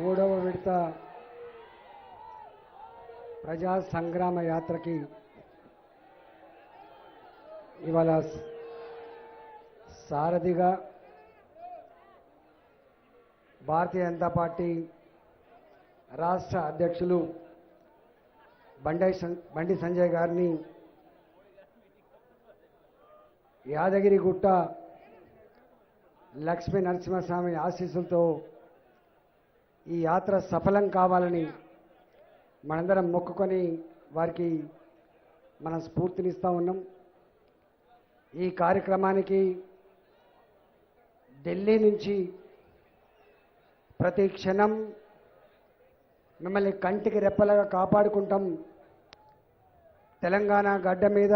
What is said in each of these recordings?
మూడవ విడత ప్రజా సంగ్రామ యాత్రకి ఇవాళ సారథిగా భారతీయ జనతా పార్టీ రాష్ట్ర అధ్యక్షులు బండై సం- బండి సంజయ్ గారిని యాదగిరిగుట్ట లక్ష్మీ నరసింహస్వామి ఆశీస్సులతో ఈ యాత్ర సఫలం కావాలని మనందరం మొక్కుకొని వారికి మనం స్ఫూర్తినిస్తూ ఉన్నాం. ఈ కార్యక్రమానికి ఢిల్లీ నుంచి ప్రతి క్షణం మిమ్మల్ని కంటికి రెప్పలాగా కాపాడుకుంటాం. తెలంగాణ గడ్డ మీద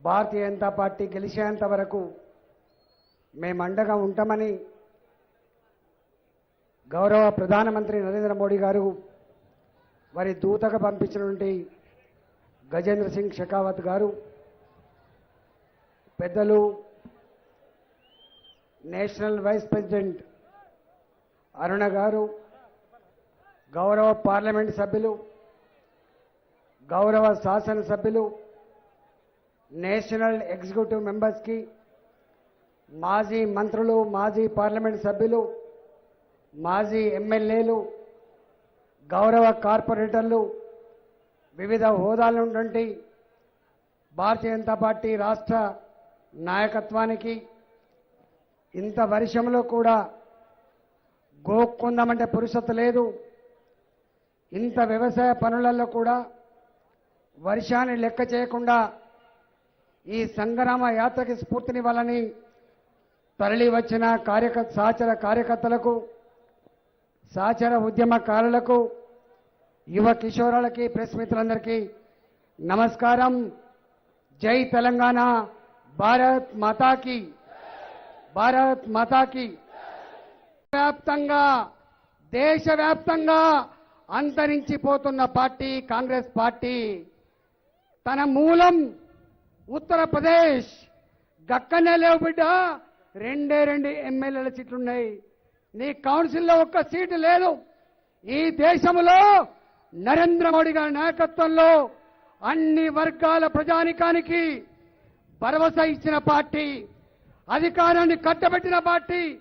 భారతీయ జనతా పార్టీ గెలిచేంత వరకు మేము అండగా ఉంటామని గౌరవ ప్రధానమంత్రి నరేంద్ర మోడీ గారు వారి దూతగా పంపించినటువంటి గజేంద్ర సింగ్ షెకావత్ గారు పెద్దలు నేషనల్ వైస్ ప్రెసిడెంట్ అరుణ గారు గౌరవ పార్లమెంట్ సభ్యులు గౌరవ శాసనసభ్యులు నేషనల్ ఎగ్జిక్యూటివ్ మెంబర్స్కి మాజీ మంత్రులు మాజీ పార్లమెంట్ సభ్యులు మాజీ ఎమ్మెల్యేలు గౌరవ కార్పొరేటర్లు వివిధ హోదాలు ఉన్నటువంటి భారతీయ జనతా పార్టీ రాష్ట్ర నాయకత్వానికి ఇంత వర్షంలో కూడా గోక్కుందామంటే పురుషత లేదు. ఇంత వ్యవసాయ పనులలో కూడా వర్షాన్ని లెక్క చేయకుండా ఈ సంగ్రామ యాత్రకి స్ఫూర్తినివ్వాలని తరలి వచ్చిన కార్యక సహచర కార్యకర్తలకు సహచర ఉద్యమకారులకు యువ కిషోరాలకి ప్రెస్ మిత్రులందరికీ నమస్కారం. జై తెలంగాణ. భారత్ మాతాకి. భారత్ మాతాకి. వ్యాప్తంగా దేశవ్యాప్తంగా అంతరించిపోతున్న పార్టీ కాంగ్రెస్ పార్టీ తన మూలం ఉత్తరప్రదేశ్. గక్కనే లేవు బిడ్డ. రెండే రెండు ఎమ్మెల్యేల సీట్లున్నాయి. నీ కౌన్సిల్లో ఒక్క సీటు లేదు. ఈ దేశంలో నరేంద్ర మోడీ గారి నాయకత్వంలో అన్ని వర్గాల ప్రజానికానికి భరోసా ఇచ్చిన పార్టీ అధికారాన్ని కట్టబెట్టిన పార్టీ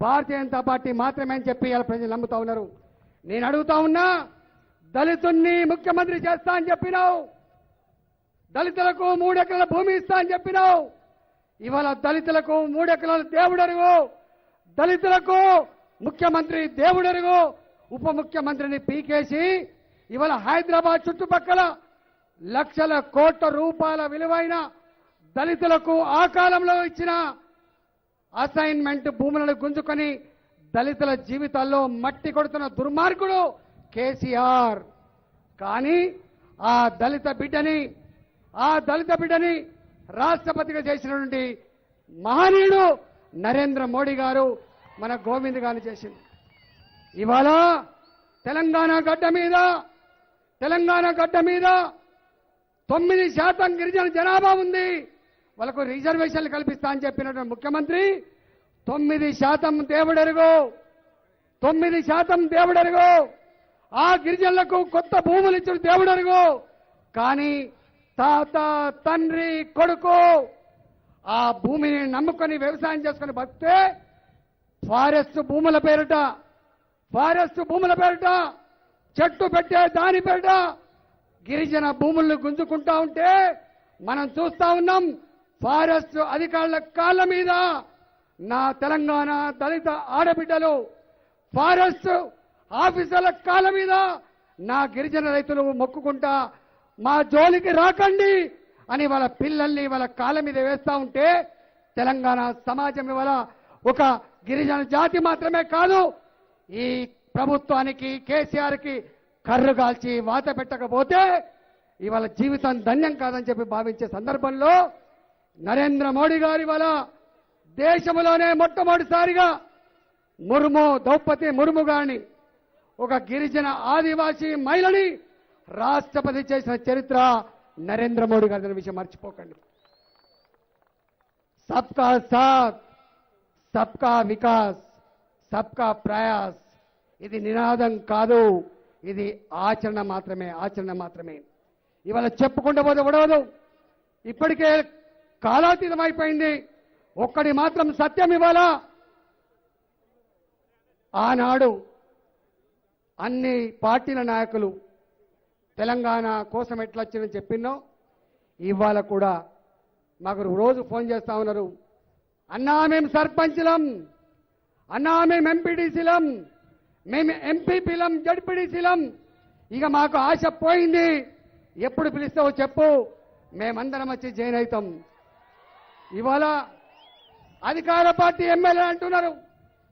భారతీయ జనతా పార్టీ మాత్రమే అని చెప్పి ఇలా ప్రజలు నమ్ముతా ఉన్నారు. నేను అడుగుతా ఉన్నా దళితుణ్ణి ముఖ్యమంత్రి చేస్తా అని చెప్పినావు. దళితులకు మూడెకరాల భూమి ఇస్తా అని చెప్పినావు. ఇవాళ దళితులకు మూడెకరాల దేవుడరుగు. దళితులకు ముఖ్యమంత్రి దేవుడెరుగు ఉప ముఖ్యమంత్రిని పీకేసి ఇవాళ హైదరాబాద్ చుట్టుపక్కల లక్షల కోట్ల రూపాయల విలువైన దళితులకు ఆ కాలంలో ఇచ్చిన అసైన్మెంట్ భూములను గుంజుకొని దళితుల జీవితాల్లో మట్టి కొడుతున్న దుర్మార్గుడు కేసీఆర్. కానీ ఆ దళిత బిడ్డని ఆ దళిత బిడ్డని రాష్ట్రపతిగా చేసినటువంటి మహనీయుడు నరేంద్ర మోడీ గారు మన గోవింద్ గారిని చేసింది. ఇవాళ తెలంగాణ గడ్డ మీద తెలంగాణ గడ్డ మీద తొమ్మిది శాతం గిరిజన జనాభా ఉంది. వాళ్ళకు రిజర్వేషన్లు కల్పిస్తా అని చెప్పినటువంటి ముఖ్యమంత్రి తొమ్మిది శాతం దేవుడెరుగు తొమ్మిది శాతం దేవుడెరుగు. ఆ గిరిజనులకు కొత్త భూములు ఇచ్చిన దేవుడెరుగు. కానీ తాత తండ్రి కొడుకు ఆ భూమిని నమ్ముకొని వ్యవసాయం చేసుకొని బతికే ఫారెస్ట్ భూముల పేరిట ఫారెస్ట్ భూముల పేరిట చెట్టు పెట్టే దాని పేరిట గిరిజన భూములను గుంజుకుంటా ఉంటే మనం చూస్తా ఉన్నాం ఫారెస్ట్ అధికారుల కాళ్ళ మీద నా తెలంగాణ దళిత ఆడబిడ్డలు ఫారెస్ట్ ఆఫీసర్ల కాళ్ళ మీద నా గిరిజన రైతులు మొక్కుకుంటా మా జోలికి రాకండి. అని వాళ్ళ పిల్లల్ని వాళ్ళ కాళ్ళ మీద వేస్తా ఉంటే తెలంగాణ సమాజం ఇవాళ ఒక గిరిజన జాతి మాత్రమే కాదు ఈ ప్రభుత్వానికి కేసీఆర్కి కర్రు కాల్చి వాత పెట్టకపోతే ఇవాళ జీవితం ధన్యం కాదని చెప్పి భావించే సందర్భంలో నరేంద్ర మోడీ గారి వల్ల దేశంలోనే మొట్టమొదటిసారిగా ముర్ము ద్రౌపది ముర్ము గారిని ఒక గిరిజన ఆదివాసీ మహిళని రాష్ట్రపతి చేసిన చరిత్ర నరేంద్ర మోడీ గారి విషయం మర్చిపోకండి. సబ్కా సాత్ సబ్కా వికాస్ సబ్కా ప్రయాస్. ఇది నినాదం కాదు ఇది ఆచరణ మాత్రమే ఆచరణ మాత్రమే. ఇవాళ చెప్పుకుంటూ పోతే ఉడవదు ఇప్పటికే కాలాతీతం అయిపోయింది. ఒక్కడి మాత్రం సత్యం ఇవ్వాలా ఆనాడు అన్ని పార్టీల నాయకులు తెలంగాణ కోసం ఎట్లా వచ్చిందని చెప్పినో ఇవాళ కూడా మాకు రోజు ఫోన్ చేస్తా ఉన్నారు. అన్నా మేము సర్పంచ్లం అన్నా మేము ఎంపీడీసీలం మేము ఎంపీపీలం జడ్పీడీసీలం. ఇక మాకు ఆశ పోయింది. ఎప్పుడు పిలుస్తావో చెప్పు. మేమందరం వచ్చి జాయిన్ అవుతాం. ఇవాళ అధికార పార్టీ ఎమ్మెల్యే అంటున్నారు.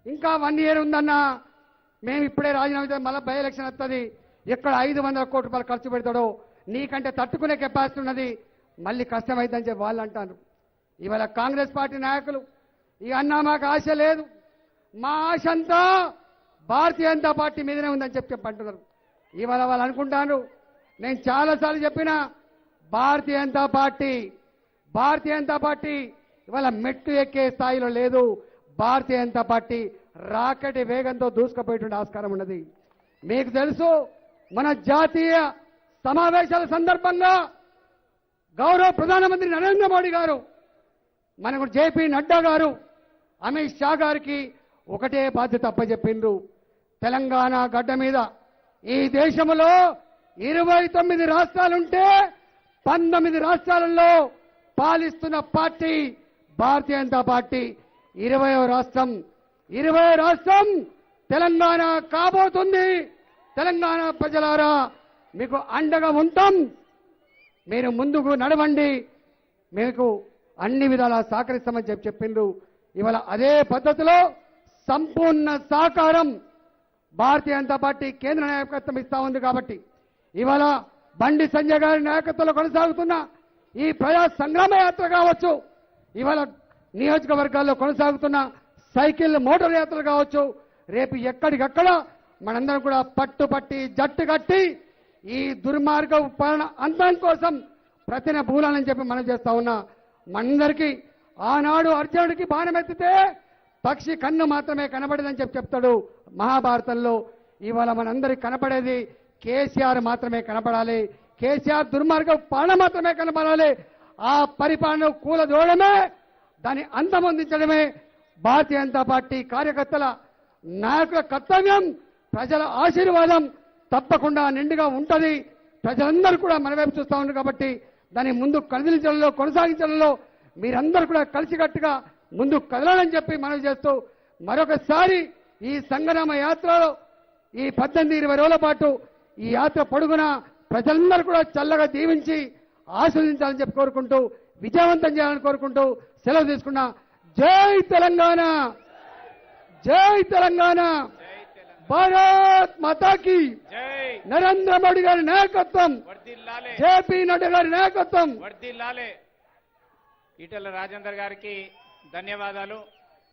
ఇంకా వన్ ఇయర్ ఉందన్నా. మేము ఇప్పుడే రాజీనామా మళ్ళీ బై ఎలక్షన్ వస్తుంది ఎక్కడ ఐదు వందల కోట్ల రూపాయలు ఖర్చు పెడతాడో నీకంటే తట్టుకునే కెపాసిటీ ఉన్నది. మళ్ళీ కష్టమైందని చెప్పి వాళ్ళు అంటారు. ఇవాళ కాంగ్రెస్ పార్టీ నాయకులు ఇక అన్నా మాకు ఆశ లేదు. మా ఆశ అంతా భారతీయ జనతా పార్టీ మీదనే ఉందని చెప్పి చెప్పంటున్నారు ఇవాళ వాళ్ళు అనుకుంటాను నేను చాలాసార్లు చెప్పిన భారతీయ జనతా పార్టీ భారతీయ జనతా పార్టీ ఇవాళ మెట్టు ఎక్కే స్థాయిలో లేదు. భారతీయ జనతా పార్టీ రాకెట్ వేగంతో దూసుకుపోయేటువంటి ఆస్కారం ఉన్నది. మీకు తెలుసు మన జాతీయ సమావేశాల సందర్భంగా గౌరవ ప్రధానమంత్రి నరేంద్ర మోడీ గారు మనకు జేపీ నడ్డా గారు అమిత్ షా గారికి ఒకటే బాధ్యత అప్పచెప్పిండ్రు. తెలంగాణ గడ్డ మీద ఈ దేశంలో ఇరవై తొమ్మిది రాష్ట్రాలుంటే పంతొమ్మిది రాష్ట్రాలలో పాలిస్తున్న పార్టీ భారతీయ జనతా పార్టీ. ఇరవయో రాష్ట్రం ఇరవై రాష్ట్రం తెలంగాణ కాబోతుంది. తెలంగాణ ప్రజలారా మీకు అండగా ఉంటాం. మీరు ముందుకు నడవండి. మీకు అన్ని విధాలా సహకరిస్తామని చెప్పి చెప్పిండ్రు. ఇవాళ అదే పద్ధతిలో సంపూర్ణ సహకారం భారతీయ జనతా పార్టీ కేంద్ర నాయకత్వం ఇస్తా ఉంది కాబట్టి ఇవాళ బండి సంజయ్ గారి నాయకత్వంలో కొనసాగుతున్న ఈ ప్రజా సంగ్రామ యాత్ర కావచ్చు ఇవాళ నియోజకవర్గాల్లో కొనసాగుతున్న సైకిల్ మోటార్ యాత్రలు కావచ్చు రేపు ఎక్కడికక్కడ మనందరం కూడా పట్టుపట్టి జట్టు కట్టి ఈ దుర్మార్గ పాలన అంతం కోసం ప్రతిన భూలాలని చెప్పి మనం చేస్తా ఉన్నా. మనందరికీ ఆనాడు అర్జునుడికి బాణం ఎత్తితే పక్షి కన్ను మాత్రమే కనబడదని చెప్పి చెప్తాడు మహాభారతంలో. ఇవాళ మనందరికి కనపడేది కేసీఆర్ మాత్రమే కనపడాలి. కేసీఆర్ దుర్మార్గ పాలన మాత్రమే కనపడాలి. ఆ పరిపాలన కూలదోడమే దాన్ని అంతమొందించడమే భారతీయ జనతా పార్టీ కార్యకర్తల నాయకుల కర్తవ్యం ప్రజల ఆశీర్వాదం తప్పకుండా నిండుగా ఉంటుంది. ప్రజలందరూ కూడా మన వైపు చూస్తా ఉన్నారు కాబట్టి దాన్ని ముందు కదిలించడంలో కొనసాగించడంలో మీరందరూ కూడా కలిసికట్టుగా ముందు కదలాలని చెప్పి మనవి చేస్తూ మరొకసారి ఈ సంగనామ యాత్రలో ఈ పద్దెనిమిది ఇరవై రోజుల పాటు ఈ యాత్ర పొడుగున ప్రజలందరూ కూడా చల్లగా దీవించి ఆస్వాదించాలని చెప్పి కోరుకుంటూ విజయవంతం చేయాలని కోరుకుంటూ సెలవు తీసుకున్నా జై తెలంగాణ! జై తెలంగాణ! భారత్ మాతాకి జై. నరేంద్ర మోడీ గారి నాయకత్వం. జేపీ నడ్డా గారి నాయకత్వం. ఈటెల రాజేందర్ గారికి ధన్యవాదాలు.